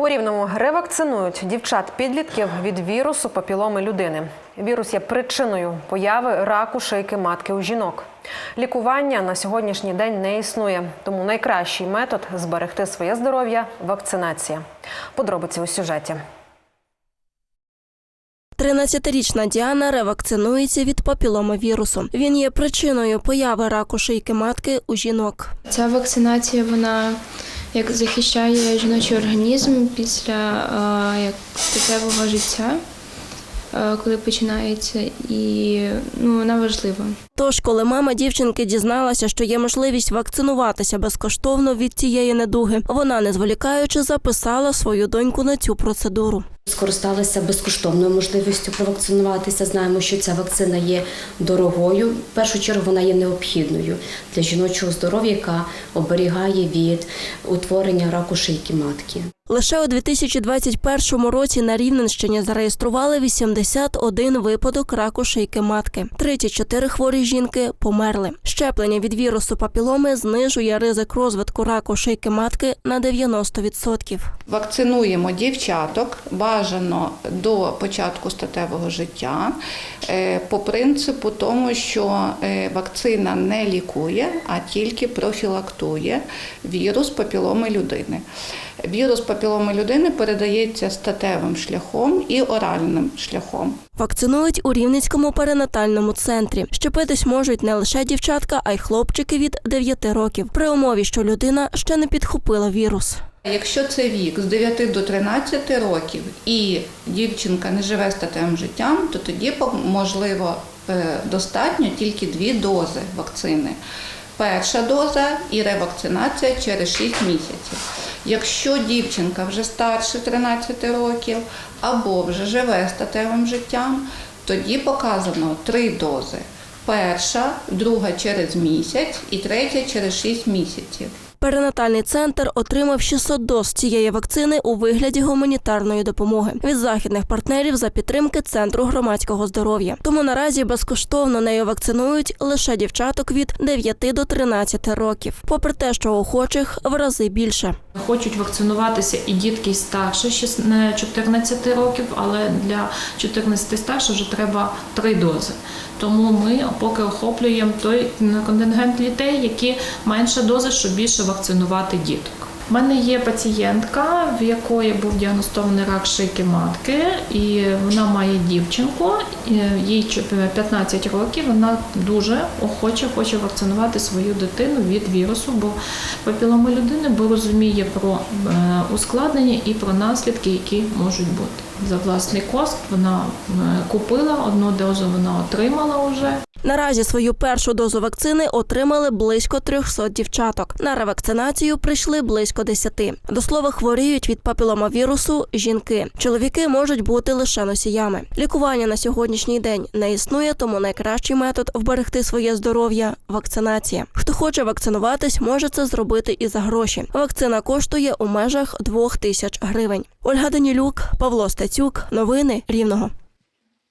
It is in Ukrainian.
У Рівному ревакцинують дівчат-підлітків від вірусу папіломи людини. Вірус є причиною появи раку шийки матки у жінок. Лікування на сьогоднішній день не існує, тому найкращий метод зберегти своє здоров'я вакцинація. Подробиці у сюжеті. 13-річна Діана ревакцинується від папіломавірусу. Він є причиною появи раку шийки матки у жінок. Ця вакцинація вона як захищає жіночий організм після е, як статевого життя, е, коли починається, і ну, вона важлива. Тож, коли мама дівчинки дізналася, що є можливість вакцинуватися безкоштовно від цієї недуги, вона, не зволікаючи, записала свою доньку на цю процедуру. Скористалися безкоштовною можливістю провакцинуватися. Знаємо, що ця вакцина є дорогою. В першу чергу вона є необхідною для жіночого здоров'я, яка оберігає від утворення раку шийки матки. Лише у 2021 році на Рівненщині зареєстрували 81 випадок раку шийки матки. 34 хворі жінки померли. Щеплення від вірусу папіломи знижує ризик розвитку раку шийки матки на 90%. Вакцинуємо дівчаток бажано до початку статевого життя е, по принципу тому, що е, вакцина не лікує, а тільки профілактує вірус папіломи людини. Вірус папіломи людини передається статевим шляхом і оральним шляхом. Вакцинують у Рівненському перинатальному центрі. Щепитись можуть не лише дівчатка, а й хлопчики від 9 років, при умові, що людина ще не підхопила вірус. Якщо це вік з 9 до 13 років і дівчинка не живе статевим життям, то тоді можливо е, достатньо тільки дві дози вакцини. Перша доза і ревакцинація через 6 місяців. Якщо дівчинка вже старше 13 років або вже живе статевим життям, тоді показано три дози. Перша, друга через місяць і третя через 6 місяців. Перинатальний центр отримав 600 доз цієї вакцини у вигляді гуманітарної допомоги від західних партнерів за підтримки центру громадського здоров'я. Тому наразі безкоштовно нею вакцинують лише дівчаток від 9 до 13 років, попри те, що охочих в рази більше. Хочуть вакцинуватися і дітки старше шіс- 14 років, але для 14 старше вже треба три дози. Тому ми поки охоплюємо той контингент дітей, які менша доза, щоб більше вакцинувати діток. У мене є пацієнтка, в якої був діагностований рак шийки матки, і вона має дівчинку, їй 15 років. Вона дуже охоче хоче вакцинувати свою дитину від вірусу, бо папілома людини, бо розуміє про е, ускладнення і про наслідки, які можуть бути. За власний кошт вона е, купила одну дозу, вона отримала вже. Наразі свою першу дозу вакцини отримали близько 300 дівчаток. На ревакцинацію прийшли близько 10. До слова, хворіють від папіломавірусу жінки. Чоловіки можуть бути лише носіями. Лікування на сьогоднішній день не існує, тому найкращий метод вберегти своє здоров'я вакцинація. Хто хоче вакцинуватись, може це зробити і за гроші. Вакцина коштує у межах 2 тисяч гривень. Ольга Данілюк, Павло Стецюк. Новини Рівного.